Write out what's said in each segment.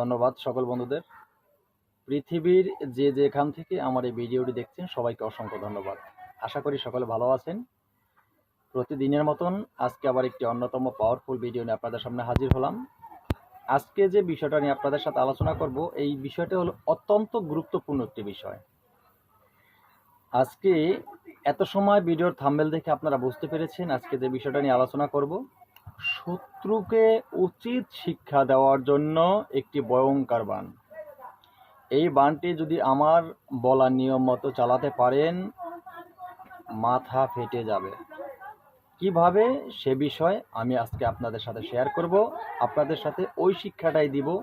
ধন্যবাদ সকল বন্ধুদের। পৃথিবীর যে যেখান থেকে আমার এই ভিডিওটি দেখছেন, সবাইকে অসংখ্য ধন্যবাদ। আশা করি সকলে ভালো আছেন। প্রতিদিনের মতন আজকে আবার একটি অন্যতম পাওয়ারফুল ভিডিও নিয়ে আপনাদের সামনে হাজির হলাম। আজকে যে বিষয়টা নিয়ে আপনাদের সাথে আলোচনা করব, এই বিষয়টা হলো অত্যন্ত গুরুত্বপূর্ণ একটি বিষয়। আজকে এত সময় ভিডিওর থাম্বেল দেখে আপনারা বুঝতে পেরেছেন আজকে যে বিষয়টা নিয়ে আলোচনা করব। শত্রুকে উচিত শিক্ষা দেওয়ার জন্য একটি ভয়ঙ্কর বান। এই বানটি যদি আমার বলা নিয়ম মতো চালাতে পারেন, মাথা ফেটে যাবে। কীভাবে? সে বিষয় আমি আজকে আপনাদের সাথে শেয়ার করব। আপনাদের সাথে ওই শিক্ষাটাই দিব,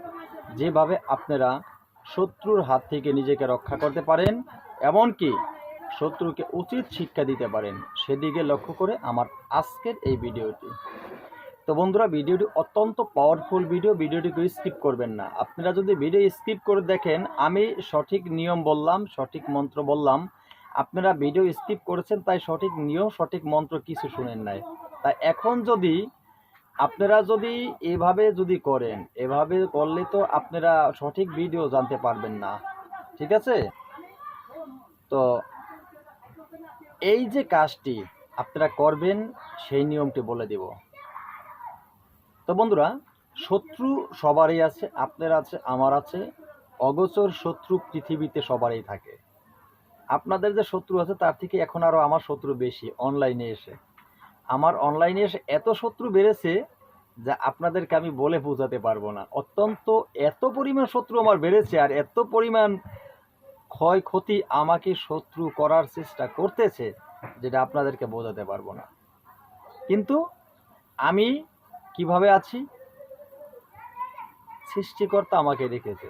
যেভাবে আপনারা শত্রুর হাত থেকে নিজেকে রক্ষা করতে পারেন, এমনকি শত্রুকে উচিত শিক্ষা দিতে পারেন। সেদিকে লক্ষ্য করে আমার আজকের এই ভিডিওটি। তো বন্ধুরা, ভিডিওটি অত্যন্ত পাওয়ারফুল ভিডিও ভিডিওটিকে স্কিপ করবেন না। আপনারা যদি ভিডিও স্কিপ করে দেখেন, আমি সঠিক নিয়ম বললাম, সঠিক মন্ত্র বললাম। আপনারা ভিডিও স্কিপ করেছেন, তাই সঠিক নিয়ম, সঠিক মন্ত্র কিছু শুনেন নাই। তাই এখন যদি আপনারা যদি এভাবে যদি করেন, এভাবে করলে তো আপনারা সঠিক ভিডিও জানতে পারবেন না। ঠিক আছে? তো এই যে কাজটি আপনারা করবেন, সেই নিয়মটি বলে দেব। তো বন্ধুরা, শত্রু সবারই আছে, আপনার আছে, আমার আছে। অগোচর শত্রু পৃথিবীতে সবারই থাকে। আপনাদের যে শত্রু আছে, তার থেকে এখন আরও আমার শত্রু বেশি অনলাইনে এসে। আমার অনলাইনে এসে এত শত্রু বেড়েছে যা আপনাদেরকে আমি বলে বোঝাতে পারব না। অত্যন্ত এত পরিমাণ শত্রু আমার বেড়েছে আর এত পরিমাণ ক্ষয়ক্ষতি আমাকে শত্রু করার চেষ্টা করতেছে, যেটা আপনাদেরকে বোঝাতে পারব না। কিন্তু আমি কীভাবে আছি? সৃষ্টিকর্তা আমাকে রেখেছে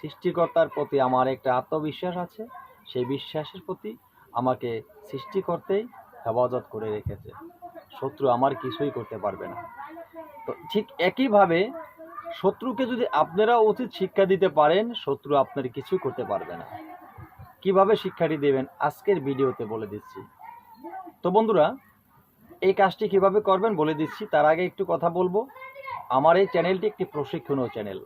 সৃষ্টিকর্তার প্রতি আমার একটা আত্মবিশ্বাস আছে। সেই বিশ্বাসের প্রতি আমাকে সৃষ্টি করতেই হেফাজত করে রেখেছে। শত্রু আমার কিছুই করতে পারবে না। তো ঠিক একইভাবে শত্রুকে যদি আপনারা উচিত শিক্ষা দিতে পারেন, শত্রু আপনার কিছু করতে পারবে না। কীভাবে শিক্ষাটি দেবেন? আজকের ভিডিওতে বলে দিচ্ছি। তো বন্ধুরা এই কাজটি কীভাবে করবেন বলে দিচ্ছি। তার আগে একটু কথা বলব। আমার এই চ্যানেলটি একটি প্রশিক্ষণীয় চ্যানেল।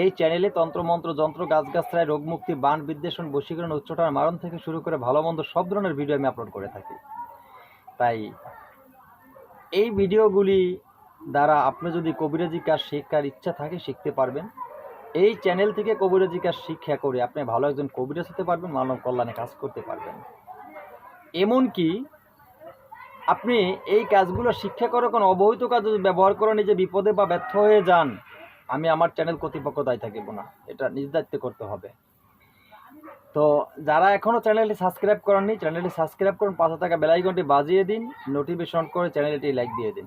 এই চ্যানেলে তন্ত্রমন্ত্র, যন্ত্র গাছগাছরায় রোগমুক্তি, বান বিদ্বেষণ বশীকরণ উচ্চটার মারণ থেকে শুরু করে ভালো মন্দ সব ধরনের ভিডিও আমি আপলোড করে থাকি। তাই এই ভিডিওগুলি দ্বারা আপনি যদি কবিরাজি কাজ শেখার ইচ্ছা থাকে শিখতে পারবেন। এই চ্যানেল থেকে কবিরাজি কাজ শিক্ষা করে আপনি ভালো একজন কবিরাজ হতে পারবেন, মানব কল্যাণে কাজ করতে পারবেন। এমনকি আপনি এই কাজগুলো শিক্ষা করে কোনো অবহিত কাজ যদি ব্যবহার করে নিজে বিপদে বা ব্যর্থ হয়ে যান, আমি আমার চ্যানেল কর্তৃপক্ষ দায় থাকিব না। এটা নিজ দায়িত্বে করতে হবে। তো যারা এখনও চ্যানেলটি সাবস্ক্রাইব করেননি চ্যানেলটি সাবস্ক্রাইব করুন, পাশে থাকা বেলাইকনটি বাজিয়ে দিন নোটিফিকেশন করে চ্যানেলটি লাইক দিয়ে দিন।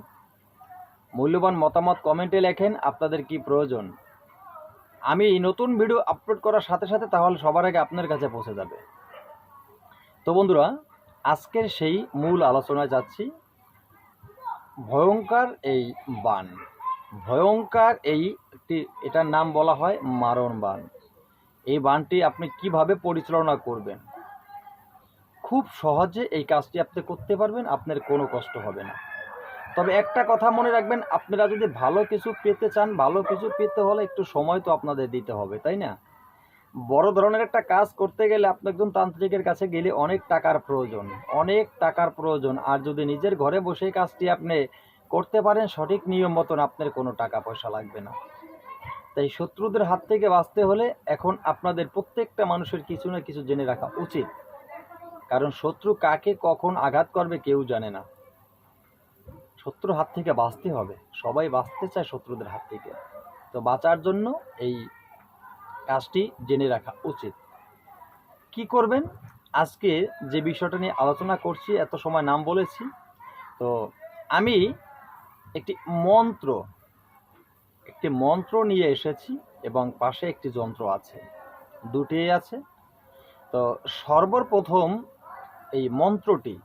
মূল্যবান মতামত কমেন্টে লেখেন, আপনাদের কি প্রয়োজন? আমি নতুন ভিডিও আপলোড করার সাথে সাথে তাহলে সবার আগে আপনার কাছে পৌঁছে যাবে। তো বন্ধুরা আজকের সেই মূল আলোচনায় যাচ্ছি। ভয়ঙ্কর এই বান। ভয়ঙ্কর এই এটার নাম বলা হয় মারণ বান। এই বানটি আপনি কীভাবে পরিচালনা করবেন? খুব সহজে এই কাজটি আপনি করতে পারবেন, আপনার কোনো কষ্ট হবে না। তবে একটা কথা মনে রাখবেন, আপনারা যদি ভালো কিছু পেতে চান, ভালো কিছু পেতে হলে একটু সময় তো আপনাদের দিতে হবে, তাই না? বড় ধরনের একটা কাজ করতে গেলে আপনি একজন তান্ত্রিকের কাছে গেলে অনেক টাকার প্রয়োজন, অনেক টাকার প্রয়োজন। আর যদি নিজের ঘরে বসে কাজটি আপনি করতে পারেন, সঠিক নিয়ম মতন আপনার কোনো টাকা পয়সা লাগবে না। তাই শত্রুদের হাত থেকে বাঁচতে হলে এখন আপনাদের প্রত্যেকটা মানুষের কিছু না কিছু জেনে রাখা উচিত। কারণ শত্রু কাকে কখন আঘাত করবে কেউ জানে না। শত্রুর হাত থেকে বাঁচতে হবে। সবাই বাঁচতে চায় শত্রুদের হাত থেকে। তো বাঁচার জন্য এই কাজটি জেনে রাখা উচিত। কি করবেন? আজকে যে বিষয়টা নিয়ে আলোচনা করছি, এত সময় নাম বলেছি, তো আমি একটি মন্ত্র একটি মন্ত্র নিয়ে এসেছি এবং পাশে একটি যন্ত্র আছে দুটি আছে। তো সর্বপ্রথম এই মন্ত্রটি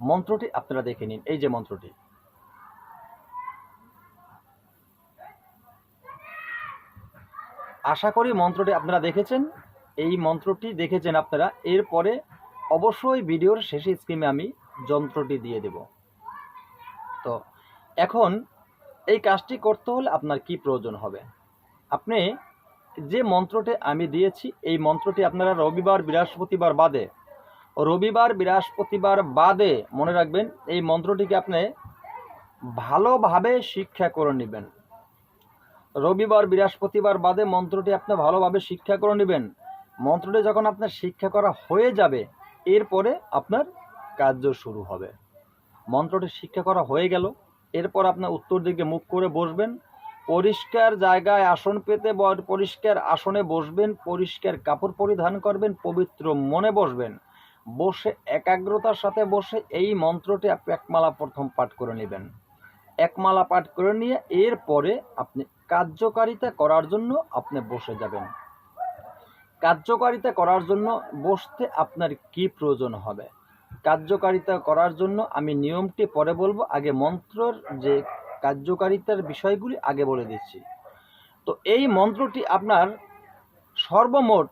মন্ত্রটি আপনারা দেখে নিন। এই যে মন্ত্রটি আশা করি মন্ত্রটি আপনারা দেখেছেন। এই মন্ত্রটি দেখেছেন আপনারা। এরপরে অবশ্যই ভিডিওর শেষে স্ক্রিনে আমি যন্ত্রটি দিয়ে দেব। তো, এখন এই কাজটি করতে হলে আপনার কি প্রয়োজন হবে? আপনি যে মন্ত্রটি আমি দিয়েছি, এই মন্ত্রটি আপনারা রবিবার, বৃহস্পতিবার বাদে, রবিবার, বৃহস্পতিবার বাদে মনে রাখবেন, এই মন্ত্রটিকে আপনি ভালোভাবে শিক্ষা করে নেবেন। রবিবার, বৃহস্পতিবার বাদে মন্ত্রটি আপনি ভালোভাবে শিক্ষা করে নেবেন। মন্ত্রটি যখন আপনার শিক্ষা করা হয়ে যাবে, এরপরে আপনার কার্য শুরু হবে। মন্ত্রটি শিক্ষা করা হয়ে গেল, এরপর আপনার উত্তর দিকে মুখ করে বসবেন। পরিষ্কার জায়গায় আসন পেতে পরিষ্কার আসনে বসবেন, পরিষ্কার কাপড় পরিধান করবেন, পবিত্র মনে বসবেন। বসে একাগ্রতার সাথে বসে এই মন্ত্রটি আপনি একমালা প্রথম পাঠ করে নেবেন। একমালা পাঠ করে নিয়ে এরপরে আপনি কার্যকারিতা করার জন্য আপনি বসে যাবেন। কার্যকারিতা করার জন্য বসতে আপনার কি প্রয়োজন হবে? কার্যকারিতা করার জন্য আমি নিয়মটি পরে বলব, আগে মন্ত্রর যে কার্যকারিতার বিষয়গুলি আগে বলে দিচ্ছি। তো এই মন্ত্রটি আপনার সর্বমোট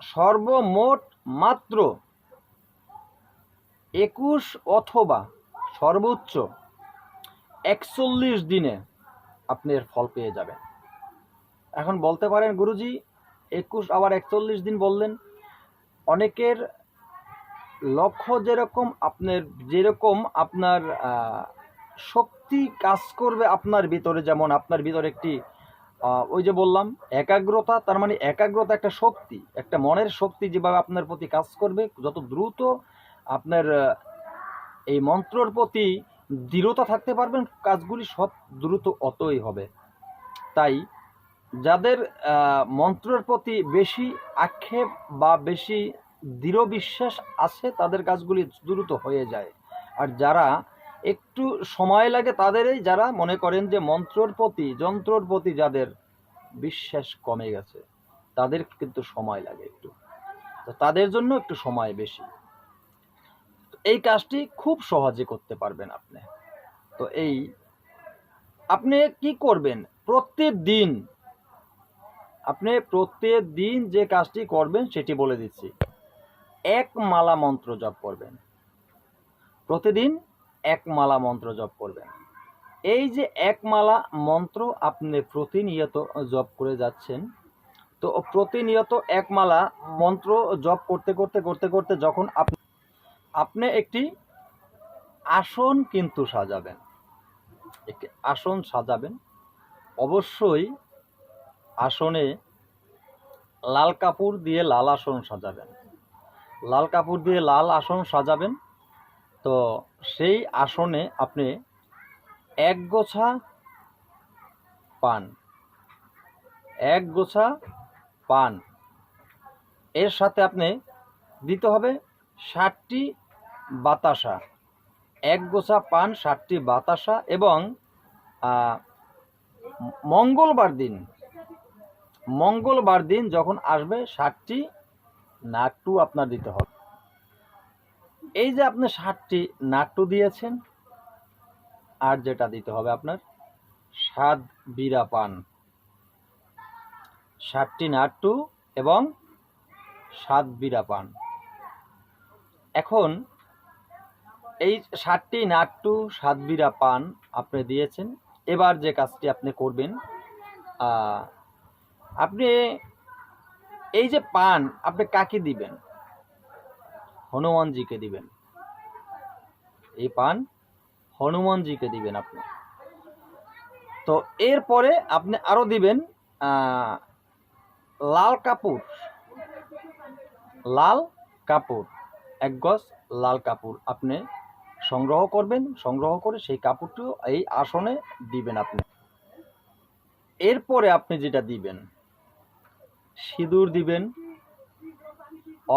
সর্বমোট মাত্র একুশ অথবা সর্বোচ্চ একচল্লিশ দিনে আপনি এর ফল পেয়ে যাবেন। এখন বলতে পারেন, গুরুজি, একুশ আবার একচল্লিশ দিন বললেন, অনেকের লক্ষ্য যেরকম আপনার যেরকম আপনার শক্তি কাজ করবে আপনার ভিতরে, যেমন আপনার ভিতরে একটি ওই যে বললাম, একাগ্রতা, তার মানে একাগ্রতা একটা শক্তি, একটা মনের শক্তি যেভাবে আপনার প্রতি কাজ করবে, যত দ্রুত আপনার এই মন্ত্রর প্রতি দৃঢ়তা থাকতে পারবেন, কাজগুলি সব দ্রুত অতই হবে। তাই যাদের মন্ত্রের প্রতি বেশি আক্ষেপ বা বেশি দৃঢ় বিশ্বাস আছে, তাদের কাজগুলি দ্রুত হয়ে যায়। আর যারা একটু সময় লাগে, তাদেরই যারা মনে করেন যে মন্ত্রর প্রতি, যন্ত্রর প্রতি যাদের বিশ্বাস কমে গেছে, তাদের কিন্তু সময় লাগে একটু। তো তাদের জন্য একটু সময় বেশি। এই কাজটি খুব সহজে করতে পারবেন আপনি। তো এই, আপনি কি করবেন? প্রত্যেক দিন, আপনি প্রত্যেক দিন যে কাজটি করবেন সেটি বলে দিচ্ছি। এক মালা মন্ত্র জপ করবেন। প্রতিদিন এক মালা মন্ত্র জপ করবেন। এই যে এক মালা মন্ত্র আপনি প্রতিনিয়ত জপ করে যাচ্ছেন, তো প্রতিনিয়ত এক মালা মন্ত্র জপ করতে করতে করতে করতে যখন আপনি আপনি একটি আসন কিন্তু সাজাবেন। একটি আসন সাজাবেন। অবশ্যই আসনে লাল কাপড় দিয়ে লাল আসন সাজাবেন। লাল কাপড় দিয়ে লাল আসন সাজাবেন। তো সেই আসনে আপনি এক গোছা পান। এক গোছা পান। এর সাথে আপনি দিতে হবে ষাটটি বাতাসা। এক গোছা পান ষাটটি বাতাসা এবং মঙ্গলবার দিন। মঙ্গলবার দিন যখন আসবে ষাটটি নাট্টু আপনার দিতে হবে। এই যে আপনি ষাটটি নাট্টু দিয়েছেন, আর যেটা দিতে হবে আপনার, সাত বিরা পান। ষাটটি নাট্টু এবং সাত বিরা পান। এখন এই সাতটি নাট্টু সাত বিরা পান আপনি দিয়েছেন। এবার যে কাজটি আপনি করবেন আপনি এই যে পান, আপনি কাকে দিবেন? হনুমানজিকে দিবেন। এই পান হনুমানজিকে দিবেন আপনি। তো এরপরে আপনি আরও দিবেন লাল কাপড়। লাল কাপড়, এক গজ লাল কাপড় আপনি সংগ্রহ করবেন, সংগ্রহ করে সেই কাপড়টিও এই আসনে দিবেন আপনি। এরপরে আপনি যেটা দিবেন, সিঁদুর দিবেন,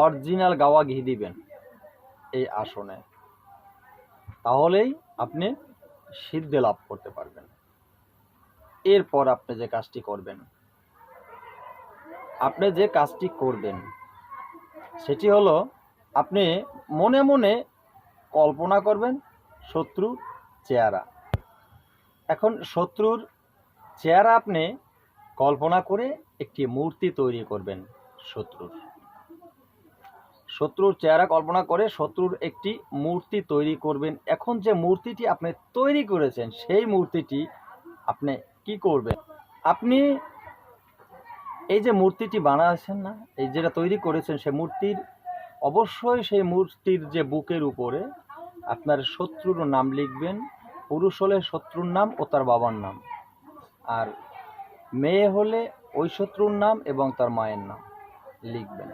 অরিজিনাল গাওয়া ঘি দিবেন এই আসনে। তাহলেই আপনি সিদ্ধি লাভ করতে পারবেন। এরপর আপনি যে কাজটি করবেন, আপনি যে কাজটি করবেন, সেটি হলো আপনি মনে মনে কল্পনা করবেন শত্রুর চেহারা। এখন শত্রুর চেহারা আপনি কল্পনা করে একটি মূর্তি তৈরি করবেন শত্রুর। শত্রুর চেহারা কল্পনা করে শত্রুর একটি মূর্তি তৈরি করবেন। এখন যে মূর্তিটি আপনি তৈরি করেছেন, সেই মূর্তিটি আপনি কি করবেন? আপনি এই যে মূর্তিটি বানাচ্ছেন না, এই যেটা তৈরি করেছেন, সে মূর্তির অবশ্যই সেই মূর্তির যে বুকের উপরে আপনার শত্রুর নাম লিখবেন, পুরুষ হলে শত্রুর নাম ও তার বাবার নাম। আর মেয়ে হলে ওই শত্রুর নাম এবং তার মায়ের নাম লিখবেন।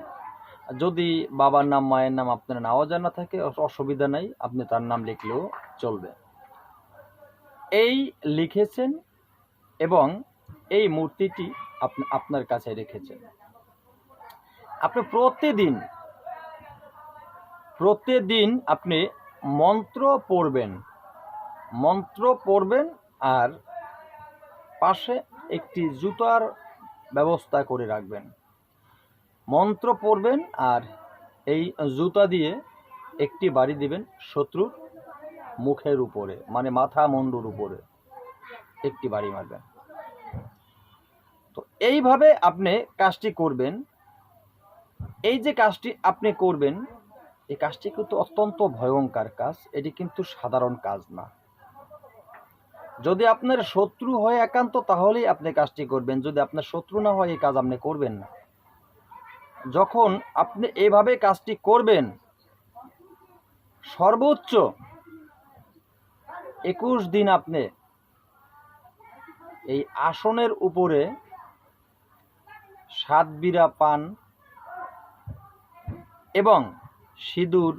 যদি বাবার নাম, মায়ের নাম আপনার নাও জানা থাকে, অসুবিধা নাই, আপনি তার নাম লিখলেও চলবে। এই লিখেছেন এবং এই মূর্তিটি আপনি, আপনার কাছে রেখেছেন। আপনি প্রতিদিন প্রতিদিন আপনি মন্ত্র পড়বেন। মন্ত্র পড়বেন আর পাশে একটি জুতার ব্যবস্থা করে রাখবেন। মন্ত্র পড়বেন আর এই জুতা দিয়ে একটি বাড়ি দিবেন শত্রুর মুখের উপরে মানে মাথা মুন্ডুর উপরে। একটি বাড়ি মারবেন। তো এইভাবে আপনি কাজটি করবেন। এই যে কাজটি আপনি করবেন এই কাজটি কিন্তু অত্যন্ত ভয়ঙ্কর কাজ, এটি কিন্তু সাধারণ কাজ না। যদি আপনার শত্রু হয় একান্ত, তাহলেই আপনি কাজটি করবেন। যদি আপনার শত্রু না হয়, এই কাজ আপনি করবেন না। যখন আপনি এভাবে কাজটি করবেন, সর্বোচ্চ একুশ দিন আপনি এই আসনের উপরে সাত বিরা পান এবং সিঁদুর,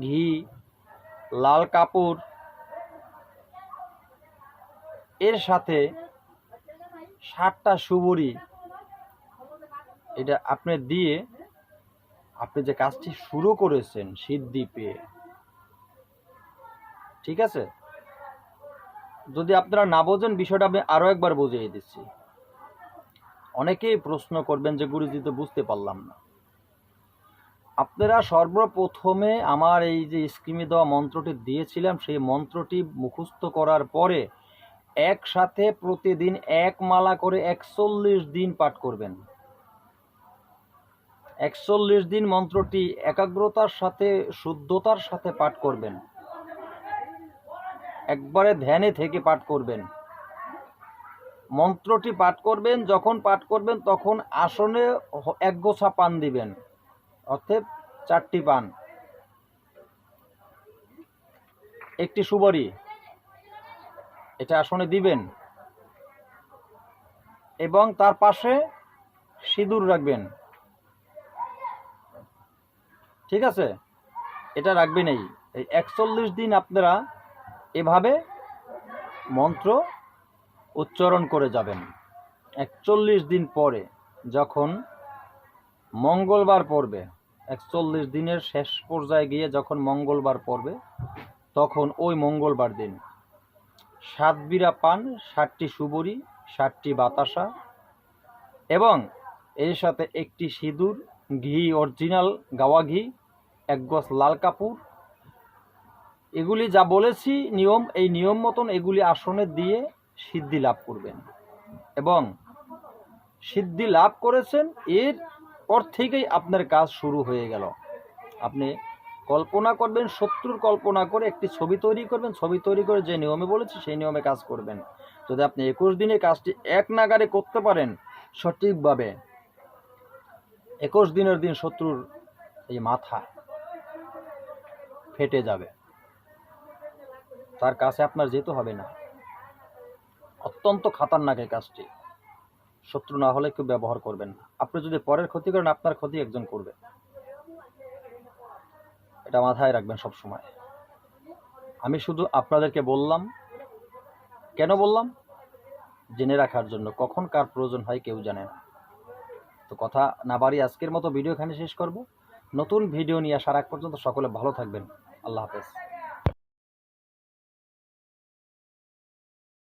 ঘি, লাল কাপড়। এর সাথে ষাটটা সুবরি এটা আপনি দিয়ে আপনি যে কাজটি শুরু করেছেন সিদ্ধি ঠিক আছে? যদি আপনারা না বোঝেন, বিষয়টা আমি আরও একবার বুঝিয়ে দিচ্ছি। অনেকেই প্রশ্ন করবেন যে, গুরুজি, তো বুঝতে পারলাম না। আপনারা সর্বপ্রথমে আমার এই যে স্কিমে দেওয়া মন্ত্রটি দিয়েছিলাম, সেই মন্ত্রটি মুখস্থ করার পরে একসাথে প্রতিদিন এক মালা করে একচল্লিশ দিন পাঠ করবেন। একচল্লিশ দিন মন্ত্রটি একাগ্রতার সাথে, শুদ্ধতার সাথে পাঠ করবেন। একবারে ধ্যানে থেকে পাঠ করবেন। মন্ত্রটি পাঠ করবেন, যখন পাঠ করবেন তখন আসনে হ- এক গোছা পান দিবেন। অর্থাৎ চারটি পান। একটি সুবরি, এটা আসনে দিবেন, এবং তার পাশে সিঁদুর রাখবেন। ঠিক আছে? এটা রাখবেন এই। এই একচল্লিশ দিন আপনারা এভাবে মন্ত্র উচ্চারণ করে যাবেন। একচল্লিশ দিন পরে যখন মঙ্গলবার পড়বে একচল্লিশ দিনের শেষ পর্যায়ে গিয়ে যখন মঙ্গলবার পড়বে তখন ওই মঙ্গলবার দিন। সাত বিরা পান ষাটটি সুবরি ষাটটি বাতাসা এবং এর সাথে একটি সিঁদুর, ঘি অরিজিনাল গাওয়া ঘি, এক গজ লাল কাপড়। এগুলি যা বলেছি নিয়ম, এই নিয়ম মতন এগুলি আসনে দিয়ে সিদ্ধি লাভ করবেন এবং সিদ্ধি লাভ করেছেন, এর পর থেকেই আপনার কাজ শুরু হয়ে গেল। আপনি কল্পনা করবেন, শত্রুর কল্পনা করে একটি ছবি তৈরি করবেন, ছবি তৈরি করে যে নিয়মে বলেছি সেই নিয়মে কাজ করবেন। যদি আপনি একুশ দিনে কাজটি এক নাগারে করতে পারেন সঠিকভাবে, একুশ দিনের দিন শত্রুর এই মাথা ফেটে যাবে। তার কাছে আপনার যেতে হবে না। অত্যন্ত খাতারনাক এই কাজটি। শত্রু না হলে কেউ ব্যবহার করবেন না। আপনি যদি পরের ক্ষতি করেন, আপনার ক্ষতি একজন করবে। এটা মাথায় রাখবেন সব সময় আমি শুধু আপনাদেরকে বললাম, কেন বললাম? জেনে রাখার জন্য। কখন কার প্রয়োজন হয় কেউ জানে না। তো কথা না বাড়ি আজকের মতো ভিডিও এখানে শেষ করব। নতুন ভিডিও নিয়ে আসার আগ পর্যন্ত সকলে ভালো থাকবেন। আল্লাহ হাফেজ।